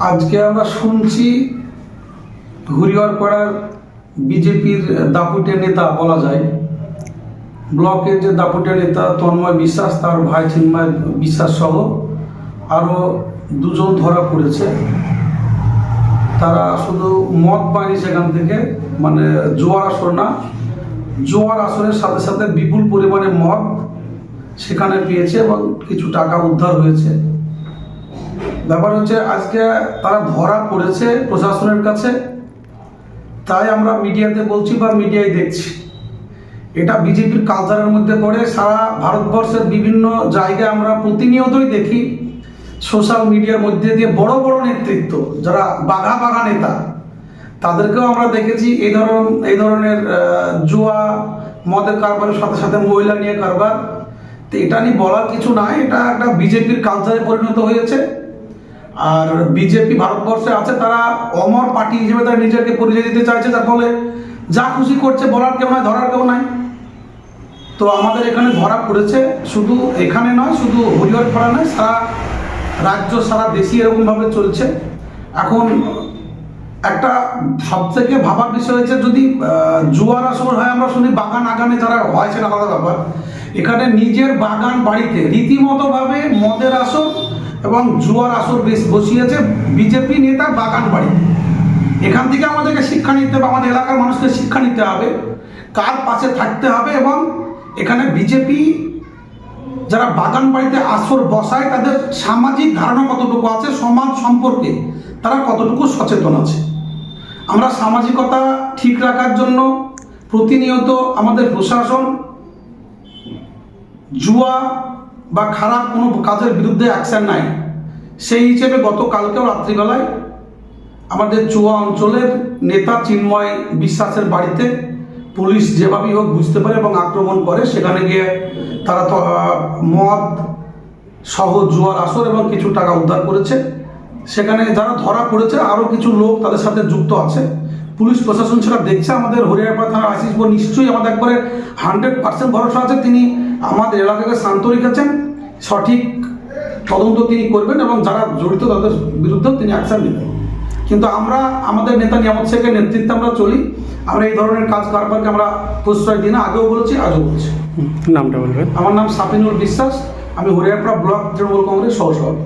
আজকে আমরা শুনছি হরিহরপাড়ার বিজেপির দাপুটে নেতা বলা যায়। ব্লকের যে দাপুটে নেতা তন্ময় বিশ্বাস, তার ভাই চিন্ময় বিশ্বাস সহ আরও দুজন ধরা পড়েছে। তারা শুধু মদ পায়নি সেখান থেকে মানে জোয়ার আসর না, জোয়ার আসরের সাথে সাথে বিপুল পরিমাণে মদ সেখানে পেয়েছে এবং কিছু টাকা উদ্ধার হয়েছে। ব্যাপার হচ্ছে আজকে তারা ধরা পড়েছে প্রশাসনের কাছে। তাই আমরা মিডিয়াতে বলছি বা মিডিয়ায় দেখছি। এটা বিজেপির কালচারের মধ্যে পড়ে। সারা ভারতবর্ষের বিভিন্ন জায়গায় আমরা প্রতিনিয়তই দেখি সোশ্যাল মিডিয়ার মধ্যে দিয়ে বড় বড় নেতৃত্ব, যারা বাঘা বাঘা নেতা, তাদেরকেও আমরা দেখেছি এই ধরন এই ধরনের জুয়া, মদের কারবারের সাথে সাথে মহিলা নিয়ে কারবার। তো এটা নিয়ে বলার কিছু নাই। এটা একটা বিজেপির কালচারে পরিণত হয়েছে। আর বিজেপি ভারতবর্ষে আছে, তারা অমর পার্টি হিসেবে তারা নিজেকে পরিচয় দিতে চাইছে, যার ফলে যা খুশি করছে বলার কেউ নয় ধরার কেউ নাই। তো আমাদের এখানে ধরা পড়েছে, শুধু এখানে নয়, শুধু হরিহর হরিহরপাড়া নয়, সারা রাজ্য, সারা দেশই এরকমভাবে চলছে। এখন একটা ভাব থেকে ভাবার বিষয় হচ্ছে, যদি জুয়ার আসর হয়, আমরা শুনি বাগান আগানে যারা হয়, সেটা আলাদা ব্যাপার। এখানে নিজের বাগান বাড়িতে রীতিমতোভাবে মদের আসর এবং জুয়ার আসর বেশ বসিয়েছে বিজেপি নেতা বাগান বাড়িতে এখান থেকে আমাদেরকে শিক্ষা নিতে হবে, আমাদের এলাকার মানুষকে শিক্ষা নিতে হবে কার পাশে থাকতে হবে এবং এখানে বিজেপি যারা বাগান বাড়িতে আসর বসায়, তাদের সামাজিক ধারণা কতটুকু আছে, সমাজ সম্পর্কে তারা কতটুকু সচেতন আছে? আমরা সামাজিকতা ঠিক রাখার জন্য প্রতিনিয়ত আমাদের প্রশাসন, জুয়া বা খারাপ কোনো কাজের বিরুদ্ধে অ্যাকশন নাই। সেই হিসেবে গতকালকেও রাত্রিবেলায় আমাদের চুয়া অঞ্চলের নেতা চিন্ময় বিশ্বাসের বাড়িতে পুলিশ যেভাবেই হোক বুঝতে পারে এবং আক্রমণ করে, সেখানে গিয়ে তারা তো মদ সহ জুয়ার আসর এবং কিছু টাকা উদ্ধার করেছে। সেখানে যারা ধরা পড়েছে আরও কিছু লোক তাদের সাথে যুক্ত আছে। পুলিশ প্রশাসন সেটা দেখছে। আমাদের হরিয়ারপাড়া থানার আশিস নিশ্চয়ই আমাদের একবারে হান্ড্রেড পার্সেন্ট ভরসা আছে। তিনি আমাদের এলাকাকে শান্ত রেখেছেন সঠিক তদন্ত তিনি করবেন এবং যারা জড়িত তাদের বিরুদ্ধেও তিনি অ্যাকশান নেবেন। কিন্তু আমরা আমাদের নেতা নিয়ামত শেখের নেতৃত্বে আমরা চলি। আমরা এই ধরনের কাজ কারবারকে আমরা প্রশ্রয় দিই না আগেও বলছি আজও বলছি। নামটা বলবেন। আমার নাম সাফিনুল বিশ্বাস আমি হরিয়ারপাড়া ব্লক তৃণমূল কংগ্রেস সহসভাপতি।